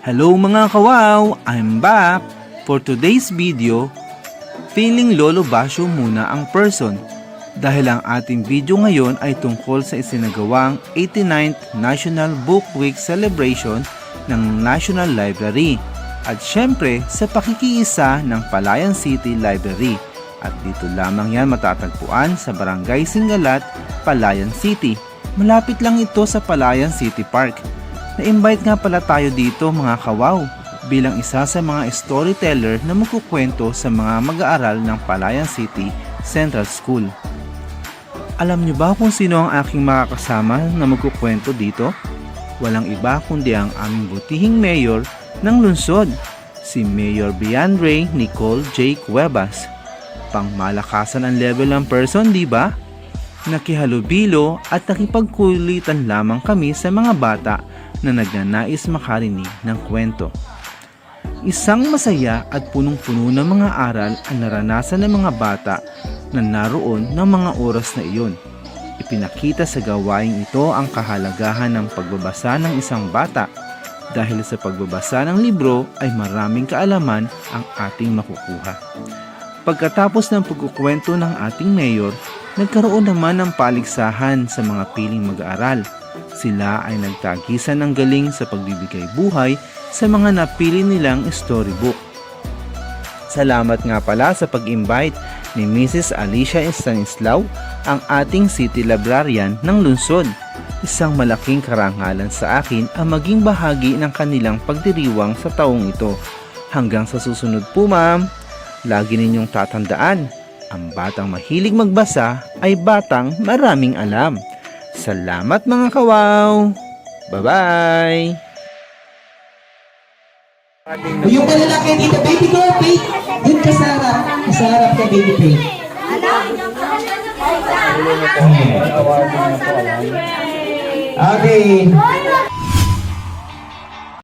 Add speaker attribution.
Speaker 1: Hello mga kawaw! I'm back! For today's video, feeling Lolo Basyo muna ang person dahil ang ating video ngayon ay tungkol sa isinagawang 89th National Book Week Celebration ng National Library at syempre sa pakikiisa ng Palayan City Library at dito lamang yan matatagpuan sa Barangay Singalat, Palayan City. Malapit lang ito sa Palayan City Park. Na-invite nga pala tayo dito mga kawaw bilang isa sa mga storyteller na magkukwento sa mga mag-aaral ng Palayan City Central School. Alam niyo ba kung sino ang aking makakasama na magkukwento dito? Walang iba kundi ang aming butihing mayor ng lungsod, si Mayor Briandre Nicole J. Cuevas. Pangmalakasan ang level ng person, di ba? Nakihalubilo at nakipagkulitan lamang kami sa mga bata na nagnanais makarinig ng kwento. Isang masaya at punong-puno ng mga aral ang naranasan ng mga bata na naroon ng mga oras na iyon. Ipinakita sa gawaing ito ang kahalagahan ng pagbabasa ng isang bata dahil sa pagbabasa ng libro ay maraming kaalaman ang ating makukuha. Pagkatapos ng pagkukwento ng ating mayor, nagkaroon naman ng paligsahan sa mga piling mag-aaral. Sila ay nagtagisan ng galing sa pagbibigay buhay sa mga napili nilang storybook. Salamat nga pala sa pag-invite ni Mrs. Alicia Stanislaw, ang ating city librarian ng lungsod. Isang malaking karangalan sa akin ang maging bahagi ng kanilang pagdiriwang sa taong ito. Hanggang sa susunod po ma'am, lagi ninyong tatandaan, ang batang mahilig magbasa ay batang maraming alam. Salamat mga kawaw! Bye-bye!
Speaker 2: Yung malalaki dito, baby go, baby. Dun ka sa harap. Sa harap ka, baby Faith. Okay.